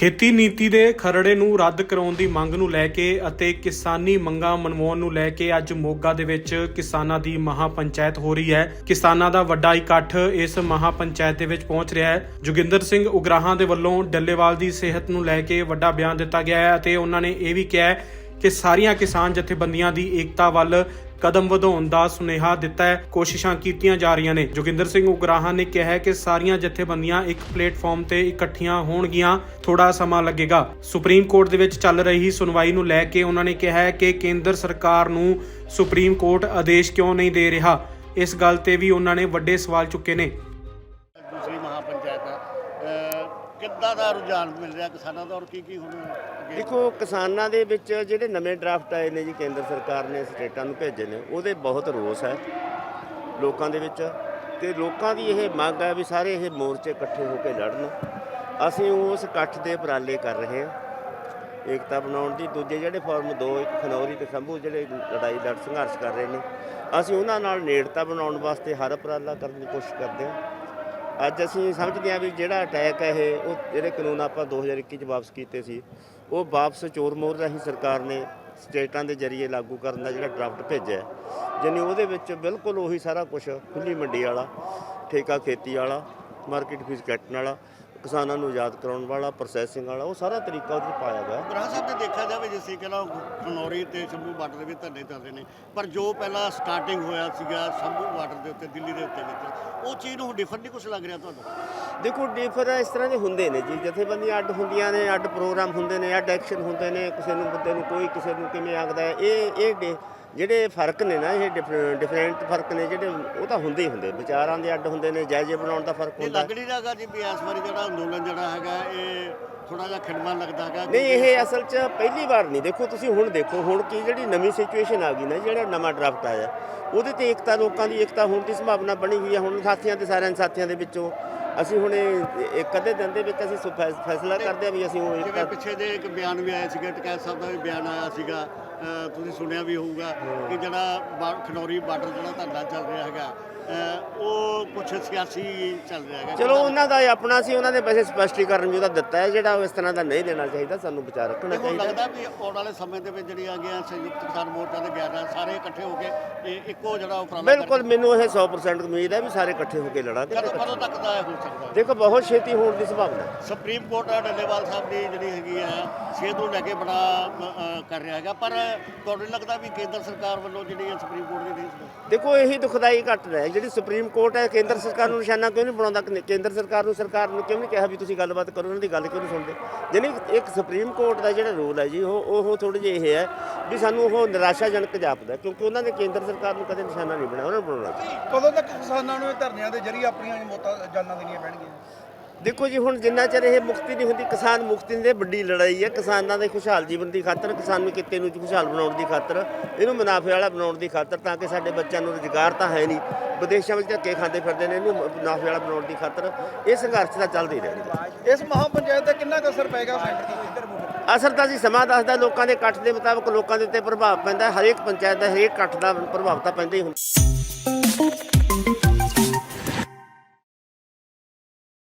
ਖੇਤੀ ਨੀਤੀ ਦੇ ਖਰੜੇ ਨੂੰ ਰੱਦ ਕਰਾਉਣ ਦੀ ਮੰਗ ਨੂੰ ਲੈ ਕੇ ਅਤੇ ਕਿਸਾਨੀ ਮੰਗਾਂ ਮਨਵਾਉਣ ਨੂੰ ਲੈ ਕੇ ਅੱਜ ਮੋਗਾ ਦੇ ਵਿੱਚ ਕਿਸਾਨਾਂ ਦੀ ਮਹਾ ਪੰਚਾਇਤ ਹੋ ਰਹੀ ਹੈ। ਕਿਸਾਨਾਂ ਦਾ ਵੱਡਾ ਇਕੱਠ ਇਸ ਮਹਾ ਪੰਚਾਇਤ ਦੇ ਵਿੱਚ ਪਹੁੰਚ ਰਿਹਾ ਹੈ। ਜੋਗਿੰਦਰ ਸਿੰਘ ਉਗਰਾਹਾਂ ਦੇ ਵੱਲੋਂ ਡੱਲੇਵਾਲ ਦੀ ਸਿਹਤ ਨੂੰ ਲੈ ਕੇ ਵੱਡਾ ਬਿਆਨ ਦਿੱਤਾ ਗਿਆ ਹੈ ਅਤੇ ਉਹਨਾਂ ਨੇ ਇਹ ਵੀ ਕਿਹਾ ਕਿ ਸਾਰੀਆਂ ਕਿਸਾਨ ਜਥੇਬੰਦੀਆਂ ਦੀ ਏਕਤਾ ਵੱਲ ਕਦਮ ਵਧਾਉਣ ਦਾ ਸੁਨੇਹਾ ਦਿੱਤਾ ਹੈ। ਕੋਸ਼ਿਸ਼ਾਂ ਕੀਤੀਆਂ ਜਾ ਰਹੀਆਂ ਨੇ। ਜੋਗਿੰਦਰ ਸਿੰਘ ਉਗਰਾਹਾਂ ਨੇ ਕਿਹਾ ਹੈ ਕਿ ਸਾਰੀਆਂ ਜਥੇਬੰਦੀਆਂ ਇੱਕ ਪਲੇਟਫਾਰਮ ਤੇ ਇਕੱਠੀਆਂ ਹੋਣਗੀਆਂ। ਥੋੜਾ ਸਮਾਂ ਲੱਗੇਗਾ। ਸੁਪਰੀਮ ਕੋਰਟ ਦੇ ਵਿੱਚ ਚੱਲ ਰਹੀ ਸੁਣਵਾਈ ਨੂੰ ਲੈ ਕੇ ਉਹਨਾਂ ਨੇ ਕਿਹਾ ਹੈ ਕਿ ਕੇਂਦਰ ਸਰਕਾਰ ਨੂੰ ਸੁਪਰੀਮ ਕੋਰਟ ਆਦੇਸ਼ ਕਿਉਂ ਨਹੀਂ ਦੇ ਰਿਹਾ? ਇਸ ਗੱਲ ਤੇ ਵੀ ਉਹਨਾਂ ਨੇ ਵੱਡੇ ਸਵਾਲ ਚੁੱਕੇ ਨੇ। ਕਿੱਦਾਂ ਦਾ ਰੁਝਾਨ ਮਿਲ ਰਿਹਾ ਕਿਸਾਨਾਂ ਦਾ ਔਰ ਕੀ ਕੀ ਹੁਣ ਅੱਗੇ? ਦੇਖੋ, ਕਿਸਾਨਾਂ ਦੇ ਵਿੱਚ ਜਿਹੜੇ ਨਵੇਂ ਡਰਾਫਟ ਆਏ ਨੇ ਜੀ, ਕੇਂਦਰ ਸਰਕਾਰ ਨੇ ਸਟੇਟਾਂ ਨੂੰ ਭੇਜੇ ਨੇ, ਉਹਦੇ ਬਹੁਤ ਰੋਸ ਹੈ ਲੋਕਾਂ ਦੇ ਵਿੱਚ ਤੇ ਲੋਕਾਂ ਦੀ ਇਹ ਮੰਗ ਹੈ ਵੀ ਸਾਰੇ ਇਹ ਮੋਰਚੇ ਇਕੱਠੇ ਹੋ ਕੇ ਲੜਨ। ਅਸੀਂ ਉਸ ਇਕੱਠ ਦੇ ਉਪਰਾਲੇ ਕਰ ਰਹੇ ਹਾਂ। ਏਕਤਾ ਬਣਾਉਣ ਦੀ, ਦੂਜੇ ਜਿਹੜੇ ਫਾਰਮ 2 ਇੱਕ ਖਨੌਰੀ ਤੇ ਸੰਭੂ ਜਿਹੜੇ ਲੜਾਈ ਲੜ ਸੰਘਰਸ਼ ਕਰ ਰਹੇ ਨੇ, ਅਸੀਂ ਉਹਨਾਂ ਨਾਲ ਨੇੜਤਾ ਬਣਾਉਣ ਵਾਸਤੇ ਹਰ ਉਪਰਾਲਾ ਕਰਨ ਦੀ ਕੋਸ਼ਿਸ਼ ਕਰਦੇ ਹਾਂ। ਅੱਜ ਅਸੀਂ ਸਮਝਦੇ ਹਾਂ ਵੀ ਜਿਹੜਾ ਅਟੈਕ ਹੈ ਇਹ, ਉਹ ਜਿਹੜੇ ਕਾਨੂੰਨ ਆਪਾਂ 2021 ਚ ਵਾਪਸ ਕੀਤੇ ਸੀ, ਉਹ ਵਾਪਸ ਚੋਰ ਮੋਰ ਰਾਹੀਂ ਸਰਕਾਰ ਨੇ ਸਟੇਟਾਂ ਦੇ ਜ਼ਰੀਏ ਲਾਗੂ ਕਰਨ ਦਾ ਜਿਹੜਾ ਡਰਾਫਟ ਭੇਜਿਆ ਹੈ। ਜਾਣੀ ਉਹਦੇ ਵਿੱਚ ਬਿਲਕੁਲ ਉਹੀ ਸਾਰਾ ਕੁਝ ਖੁੱਲੀ ਮੰਡੀ ਵਾਲਾ, ਠੇਕਾ ਖੇਤੀ ਵਾਲਾ ਮਾਰਕੀਟ ਫੀਸ ਕੱਟਣ ਵਾਲਾ ਕਿਸਾਨਾਂ ਨੂੰ ਆਜ਼ਾਦ ਕਰਾਉਣ ਵਾਲਾ ਪ੍ਰੋਸੈਸਿੰਗ ਵਾਲਾ ਉਹ ਸਾਰਾ ਤਰੀਕਾ ਉਹਦੇ 'ਚ ਪਾਇਆ ਗਿਆ ਗ੍ਰਾਹ ਸਾਹਿਬ ਦੇ ਦੇਖਿਆ ਜਾਵੇ ਜਿਵੇਂ ਕਿ ਨਾ ਖਨੌਰੀ ਤੇ ਸ਼ੰਭੂ ਬਾਰਡਰ ਦੇ ਵੀ ਧਰਨੇ ਚੱਲਦੇ ਨੇ ਪਰ ਜੋ ਪਹਿਲਾਂ ਸਟਾਰਟਿੰਗ ਹੋਇਆ ਸੀਗਾ ਸ਼ੰਭੂ ਬਾਰਡਰ ਦੇ ਉੱਤੇ ਦਿੱਲੀ ਦੇ ਉੱਤੇ ਵਿੱਚ ਉਹ ਚੀਜ਼ ਨੂੰ ਡਿਫਰੈਂਟ ਨਹੀਂ ਕੁਝ ਲੱਗ ਰਿਹਾ ਤੁਹਾਨੂੰ? ਦੇਖੋ ਡਿਫਰ ਇਸ ਤਰ੍ਹਾਂ ਦੇ ਹੁੰਦੇ ਨੇ ਜੀ ਜਥੇਬੰਦੀਆਂ ਅੱਡ ਹੁੰਦੀਆਂ ਨੇ ਅੱਡ ਪ੍ਰੋਗਰਾਮ ਹੁੰਦੇ ਨੇ ਅੱਡ ਐਕਸ਼ਨ ਹੁੰਦੇ ਨੇ ਕਿਸੇ ਨੂੰ ਬੰਦੇ ਨੂੰ ਕੋਈ ਕਿਸੇ ਨੂੰ ਕਿਵੇਂ ਆਖਦਾ ਇਹ ਇਹ ਜਿਹੜੇ ਫ਼ਰਕ ਨੇ ਨਾ ਇਹ ਡਿਫਰੈਂਟ ਫ਼ਰਕ ਨੇ ਜਿਹੜੇ ਉਹ ਤਾਂ ਹੁੰਦੇ ਹੀ ਹੁੰਦੇ ਵਿਚਾਰਾਂ ਦੇ ਅੱਡ ਹੁੰਦੇ ਨੇ ਜਾਇਜ਼ੇ ਬਣਾਉਣ ਦਾ ਫ਼ਰਕ ਹੁੰਦਾ। ਲੱਗ ਨਹੀਂ ਰਿਹਾ ਜੀ ਵੀ ਇਸ ਵਾਰੀ ਜਿਹੜਾ ਅੰਦੋਲਨ ਜਿਹੜਾ ਹੈਗਾ ਇਹ ਥੋੜਾ ਜਿਹਾ ਖਿੜਮਾ ਲੱਗਦਾ ਹੈਗਾ ਨਹੀਂ ਇਹ ਅਸਲ 'ਚ ਪਹਿਲੀ ਵਾਰ ਨਹੀਂ। ਦੇਖੋ ਤੁਸੀਂ ਹੁਣ ਦੇਖੋ ਹੁਣ ਕੀ ਜਿਹੜੀ ਨਵੀਂ ਸਿਚੁਏਸ਼ਨ ਆ ਗਈ ਨਾ ਜਿਹੜਾ ਨਵਾਂ ਡਰਾਫਟ ਆਇਆ ਉਹਦੇ ਤੇ ਏਕਤਾ ਲੋਕਾਂ ਦੀ ਏਕਤਾ ਹੋਣ ਦੀ ਸੰਭਾਵਨਾ ਬਣੀ ਹੋਈ ਹੈ ਹੁਣ ਸਾਥੀਆਂ ਦੇ ਸਾਰਿਆਂ ਸਾਥੀਆਂ ਦੇ ਵਿੱਚੋਂ ਅਸੀਂ ਹੁਣ ਇੱਕ ਅੱਧੇ ਦਿਨ ਦੇ ਵਿੱਚ ਅਸੀਂ ਫੈਸਲਾ ਕਰਦੇ ਹਾਂ ਵੀ ਅਸੀਂ ਉਹ ਏਕਤਾ ਪਿੱਛੇ ਦੇ ਇੱਕ ਬਿਆਨ ਵੀ ਆਇਆ ਸੀਗਾ ਟਕੈਤ ਸਾਹਿਬ ਦਾ ਵੀ ਬਿਆਨ ਆਇਆ ਸੀਗਾ। ਤੁਸੀਂ ਸੁਣਿਆ ਵੀ ਹੋਊਗਾ ਕਿ ਜਿਹੜਾ ਬਾ- ਖਨੌਰੀ ਬਾਰਡਰ ਜਿਹੜਾ ਧਰਨਾ ਚੱਲ ਰਿਹਾ ਹੈਗਾ ਉਹ ਕੁਝ ਸਿਆਸੀ ਚੱਲ ਰਿਹਾ ਹੈਗਾ। ਚਲੋ ਉਹਨਾਂ ਦਾ ਇਹ ਆਪਣਾ ਸੀ ਉਹਨਾਂ ਨੇ ਵੈਸੇ ਸਪਸ਼ਟੀਕਰਨ ਵੀ ਉਹਦਾ ਦਿੱਤਾ ਹੈ ਜਿਹੜਾ ਉਹ ਇਸ ਤਰ੍ਹਾਂ ਦਾ ਨਹੀਂ ਦੇਣਾ ਚਾਹੀਦਾ ਸਾਨੂੰ ਵਿਚਾਰ ਰੱਖਣਾ ਚਾਹੀਦਾ। ਲੱਗਦਾ ਵੀ ਆਉਣ ਵਾਲੇ ਸਮੇਂ ਦੇ ਵਿੱਚ ਜਿਹੜੀਆਂ ਗਿਆ ਸੰਯੁਕਤ ਕਿਸਾਨ ਮੋਰਚਾ ਦੇ ਗੈਰ ਸਾਰੇ ਇਕੱਠੇ ਹੋ ਕੇ ਇਹ ਇੱਕੋ ਜਿਹੜਾ ਉਪਰਾਲਾ ਬਿਲਕੁਲ ਮੈਨੂੰ ਇਹ 100% ਉਮੀਦ ਹੈ ਵੀ ਸਾਰੇ ਇਕੱਠੇ ਹੋ ਕੇ ਲੜਾਂਗੇ। ਕਦੋਂ ਕਦੋਂ ਤੱਕ ਦਾ ਇਹ ਹੋ ਸਕਦਾ ਹੈ? ਦੇਖੋ ਬਹੁਤ ਛੇਤੀ ਹੋਣ ਦੀ ਸੰਭਾਵਨਾ ਹੈ। ਸੁਪਰੀਮ ਕੋਰਟ ਡੱਲੇਵਾਲ ਸਾਹਿਬ ਦੀ ਜਿਹੜੀ ਹੈਗੀ ਹੈ ਸਿਹਤ ਨੂੰ ਲੈ ਕੇ ਬੜਾ ਅ, ਕਰ ਰਿਹਾ ਹੈਗਾ ਪਰ ਤੁਹਾਨੂੰ ਨਹੀਂ ਲੱਗਦਾ ਵੀ ਕੇਂਦਰ ਸਰਕਾਰ ਵੱਲੋਂ ਜਿਹੜੀ ਹੈ ਸੁਪਰੀਮ ਕੋਰਟ ਦੀ ਨਹੀਂ ਦੇਖੋ ਇਹੀ ਦੁਖਦਾਈ ਘਟਨਾ ਹੈ ਜਿਹੜੀ ਸੁਪਰੀਮ ਕੋਰਟ ਹੈ, ਕੇਂਦਰ ਸਰਕਾਰ ਨੂੰ ਨਿਸ਼ਾਨਾ ਕਿਉਂ ਨਹੀਂ ਬਣਾਉਂਦਾ? ਕੇਂਦਰ ਸਰਕਾਰ ਨੂੰ ਸਰਕਾਰ ਨੂੰ ਕਿਉਂ ਨਹੀਂ ਕਿਹਾ ਵੀ ਤੁਸੀਂ ਗੱਲਬਾਤ ਕਰੋ? ਉਹਨਾਂ ਦੀ ਗੱਲ ਕਿਉਂ ਨਹੀਂ ਸੁਣਦੇ? ਜਾਨੀ ਇੱਕ ਸੁਪਰੀਮ ਕੋਰਟ ਦਾ ਜਿਹੜਾ ਰੋਲ ਹੈ ਜੀ, ਉਹ ਉਹ ਥੋੜੀ ਜਿਹੀ ਇਹ ਹੈ ਵੀ ਸਾਨੂੰ ਉਹ ਨਿਰਾਸ਼ਾਜਨਕ ਜਾਪਦਾ ਕਿਉਂਕਿ ਉਹਨਾਂ ਨੇ ਕੇਂਦਰ ਸਰਕਾਰ ਨੂੰ ਕਦੇ ਨਿਸ਼ਾਨਾ ਨਹੀਂ ਬਣਾਇਆ, ਉਹਨਾਂ ਨੂੰ ਬਣਾਉਣਾ। ਕਦੋਂ ਤੱਕ ਕਿਸਾਨਾਂ ਨੂੰ ਇਹ ਧਰਨਿਆਂ ਦੇ ਜਰੀਏ ਆਪਣੀਆਂ ਮੌਤਾਂ, ਜਾਨਾਂ ਦੇਣੀਆਂ ਪੈਣਗੀਆਂ? ਦੇਖੋ ਜੀ ਹੁਣ ਜਿੰਨਾ ਚਿਰ ਇਹ ਮੁਕਤੀ ਨਹੀਂ ਹੁੰਦੀ ਕਿਸਾਨ ਮੁਕਤੀ ਦੀ ਵੱਡੀ ਲੜਾਈ ਹੈ। ਕਿਸਾਨਾਂ ਦੇ ਖੁਸ਼ਹਾਲ ਜੀਵਨ ਦੀ ਖਾਤਰ ਕਿਸਾਨ ਨੂੰ ਕਿੱਤੇ ਨੂੰ ਖੁਸ਼ਹਾਲ ਬਣਾਉਣ ਦੀ ਖਾਤਰ ਇਹਨੂੰ ਮੁਨਾਫੇ ਵਾਲਾ ਬਣਾਉਣ ਦੀ ਖਾਤਰ ਤਾਂ ਕਿ ਸਾਡੇ ਬੱਚਿਆਂ ਨੂੰ ਰੁਜ਼ਗਾਰ ਤਾਂ ਹੈ ਨਹੀਂ। ਵਿਦੇਸ਼ਾਂ ਵਿੱਚ ਧੱਕੇ ਖਾਂਦੇ ਫਿਰਦੇ ਨੇ ਇਹਨੂੰ ਮੁਨਾਫੇ ਵਾਲਾ ਬਣਾਉਣ ਦੀ ਖਾਤਰ ਇਹ ਸੰਘਰਸ਼ ਤਾਂ ਚੱਲਦਾ ਹੀ ਰਹਿੰਦਾ ਇਸ ਮਹਾ ਪੰਚਾਇਤ ਦਾ ਕਿੰਨਾ ਅਸਰ ਮੁੱਖ ਅਸਰ ਤਾਂ ਜੀ ਸਮਾਂ ਦੱਸਦਾ ਲੋਕਾਂ ਦੇ ਇਕੱਠ ਦੇ ਮੁਤਾਬਕ ਲੋਕਾਂ ਦੇ ਉੱਤੇ ਪ੍ਰਭਾਵ ਪੈਂਦਾ। ਹਰੇਕ ਪੰਚਾਇਤ ਦਾ ਹਰੇਕ ਇਕੱਠ ਦਾ ਪ੍ਰਭਾਵ ਤਾਂ ਪੈਂਦਾ ਹੀ ਹੁੰਦਾ।